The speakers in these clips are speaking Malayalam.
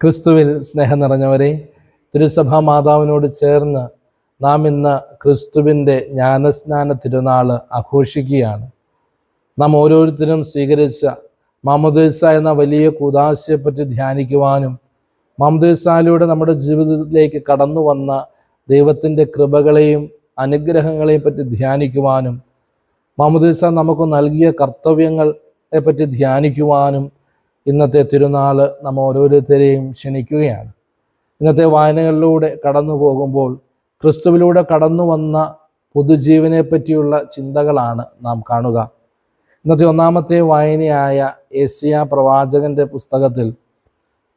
ക്രിസ്തുവിൽ സ്നേഹം നിറഞ്ഞവരെ തിരുസഭാ മാതാവിനോട് ചേർന്ന് നാം ഇന്ന് ക്രിസ്തുവിന്റെ ജ്ഞാനസ്നാന തിരുനാൾ ആഘോഷിക്കുകയാണ്. നാം ഓരോരുത്തരും സ്വീകരിച്ച മാമോദീസ എന്ന വലിയ കൂതാശയെപ്പറ്റി ധ്യാനിക്കുവാനും മാമോദീസായിലൂടെ നമ്മുടെ ജീവിതത്തിലേക്ക് കടന്നു വന്ന ദൈവത്തിന്റെ കൃപകളെയും അനുഗ്രഹങ്ങളെയും പറ്റി ധ്യാനിക്കുവാനും മാമോദീസ നമുക്ക് നൽകിയ കർത്തവ്യങ്ങളെ പറ്റി ധ്യാനിക്കുവാനും ഇന്നത്തെ തിരുനാൾ നാം ഓരോരുത്തരെയും ക്ഷണിക്കുകയാണ്. ഇന്നത്തെ വായനകളിലൂടെ കടന്നു പോകുമ്പോൾ ക്രിസ്തുവിലൂടെ കടന്നു വന്ന പുതുജീവനെ പറ്റിയുള്ള ചിന്തകളാണ് നാം കാണുക. ഇന്നത്തെ ഒന്നാമത്തെ വായനയായ ഏഷ്യ പ്രവാചകന്റെ പുസ്തകത്തിൽ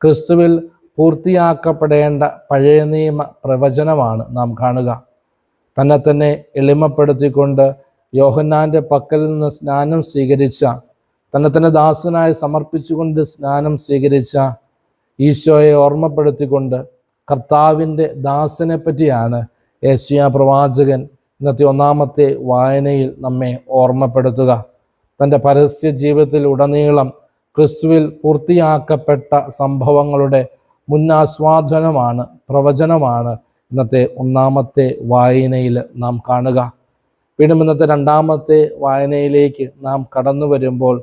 ക്രിസ്തുവിൽ പൂർത്തിയാക്കപ്പെടേണ്ട പഴയ നിയമ പ്രവചനമാണ് നാം കാണുക. തന്നെ തന്നെ എളിമപ്പെടുത്തിക്കൊണ്ട് യോഹന്നാന്റെ പക്കൽ നിന്ന് സ്നാനം സ്വീകരിച്ച തന്നെ തന്നെ ദാസനായി സമർപ്പിച്ചുകൊണ്ട് സ്നാനം സ്വീകരിച്ച ഈശോയെ ഓർമ്മപ്പെടുത്തിക്കൊണ്ട് കർത്താവിന്റെ ദാസനെ പറ്റിയാണ് ഏഷ്യ പ്രവാചകൻ ഇന്നത്തെ ഒന്നാമത്തെ വായനയിൽ നമ്മെ ഓർമ്മപ്പെടുത്തുക. തന്റെ പരസ്യ ജീവിതത്തിൽ ഉടനീളം ക്രിസ്തുവിൽ പൂർത്തിയാക്കപ്പെട്ട സംഭവങ്ങളുടെ മുന്നാസ്വാദനമാണ് പ്രവചനമാണ് ഇന്നത്തെ ഒന്നാമത്തെ വായനയിൽ നാം കാണുക. വീണ്ടും ഇന്നത്തെ രണ്ടാമത്തെ വായനയിലേക്ക് നാം കടന്നു വരുമ്പോൾ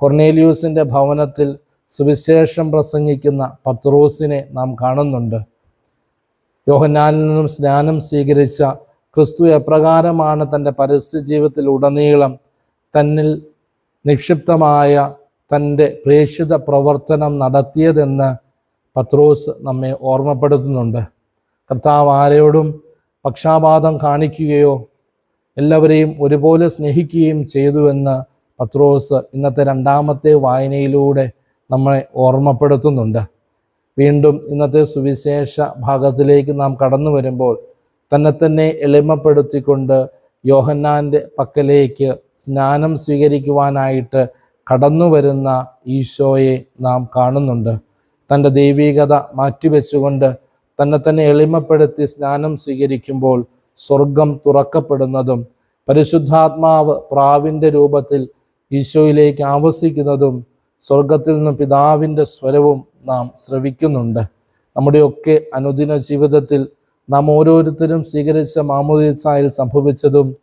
കൊർണേലിയൂസിന്റെ ഭവനത്തിൽ സുവിശേഷം പ്രസംഗിക്കുന്ന പത്രോസിനെ നാം കാണുന്നുണ്ട്. യോഹനാലിൽ നിന്നും സ്നാനം സ്വീകരിച്ച ക്രിസ്തു എപ്രകാരമാണ് തന്റെ പരസ്യ ജീവിതത്തിൽ ഉടനീളം തന്നിൽ നിക്ഷിപ്തമായ തന്റെ പ്രേക്ഷിത പ്രവർത്തനം നടത്തിയതെന്ന് പത്രോസ് നമ്മെ ഓർമ്മപ്പെടുത്തുന്നുണ്ട്. കർത്താവ് ആരോടും പക്ഷാപാതം കാണിക്കുകയോ എല്ലാവരെയും ഒരുപോലെ സ്നേഹിക്കുകയും ചെയ്തുവെന്ന് പത്രോസ് ഇന്നത്തെ രണ്ടാമത്തെ വായനയിലൂടെ നമ്മളെ ഓർമ്മപ്പെടുത്തുന്നുണ്ട്. വീണ്ടും ഇന്നത്തെ സുവിശേഷ ഭാഗത്തിലേക്ക് നാം കടന്നു വരുമ്പോൾ തന്നെ തന്നെ എളിമപ്പെടുത്തിക്കൊണ്ട് യോഹന്നാന്റെ പക്കലേക്ക് സ്നാനം സ്വീകരിക്കുവാനായിട്ട് കടന്നു വരുന്ന ഈശോയെ നാം കാണുന്നുണ്ട്. തന്റെ ദൈവീകത മാറ്റിവെച്ചുകൊണ്ട് തന്നെ തന്നെ എളിമപ്പെടുത്തി സ്നാനം സ്വീകരിക്കുമ്പോൾ സ്വർഗം തുറക്കപ്പെടുന്നതും പരിശുദ്ധാത്മാവ് പ്രാവിന്റെ രൂപത്തിൽ ഈശോയിലേക്ക് ആവസിക്കുന്നതും സ്വർഗത്തിൽ നിന്നും പിതാവിന്റെ സ്വരവും നാം ശ്രവിക്കുന്നുണ്ട്. നമ്മുടെയൊക്കെ അനുദിന ജീവിതത്തിൽ നാം ഓരോരുത്തരും സ്വീകരിച്ച മാമോദിസായിൽ സംഭവിച്ചതും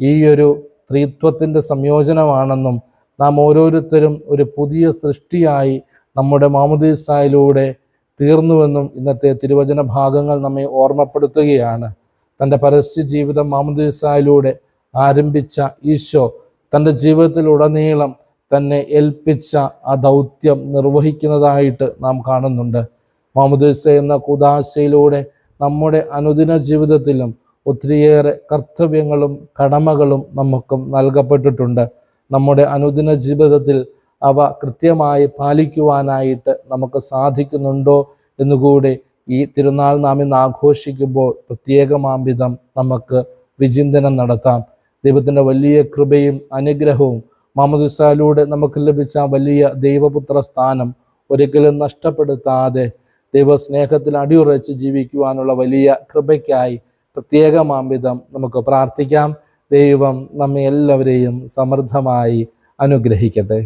ഈ ഒരു ത്രിത്വത്തിന്റെ സംയോജനമാണെന്നും നാം ഓരോരുത്തരും ഒരു പുതിയ സൃഷ്ടിയായി നമ്മുടെ മാമുദീസായിലൂടെ തീർന്നുവെന്നും ഇന്നത്തെ തിരുവചന ഭാഗങ്ങൾ നമ്മെ ഓർമ്മപ്പെടുത്തുകയാണ്. തന്റെ പരസ്യ ജീവിതം മാമുദീസായിലൂടെ ആരംഭിച്ച ഈശോ തന്റെ ജീവിതത്തിലുടനീളം തന്നെ ഏൽപ്പിച്ച ആ ദൗത്യം നിർവഹിക്കുന്നതായിട്ട് നാം കാണുന്നുണ്ട്. മാമുദീസ എന്ന കുദാശയിലൂടെ നമ്മുടെ അനുദിന ജീവിതത്തിലും ഒത്തിരിയേറെ കർത്തവ്യങ്ങളും കടമകളും നമുക്കും നൽകപ്പെട്ടിട്ടുണ്ട്. നമ്മുടെ അനുദിന ജീവിതത്തിൽ അവ കൃത്യമായി പാലിക്കുവാനായിട്ട് നമുക്ക് സാധിക്കുന്നുണ്ടോ എന്നുകൂടി ഈ തിരുനാൾ നാം ഇന്ന് ആഘോഷിക്കുമ്പോൾ പ്രത്യേകമാംവിധം നമുക്ക് വിചിന്തനം നടത്താം. ദൈവത്തിന്റെ വലിയ കൃപയും അനുഗ്രഹവും മാമദുസാലൂടെ നമുക്ക് ലഭിച്ച വലിയ ദൈവപുത്ര സ്ഥാനം ഒരിക്കലും നഷ്ടപ്പെടുത്താതെ ദൈവസ്നേഹത്തിൽ അടിയുറച്ച് ജീവിക്കുവാനുള്ള വലിയ കൃപയ്ക്കായി പ്രത്യേകമാംവിധം നമുക്ക് പ്രാർത്ഥിക്കാം. ദൈവം നമ്മെ എല്ലാവരെയും സമൃദ്ധമായി അനുഗ്രഹിക്കട്ടെ.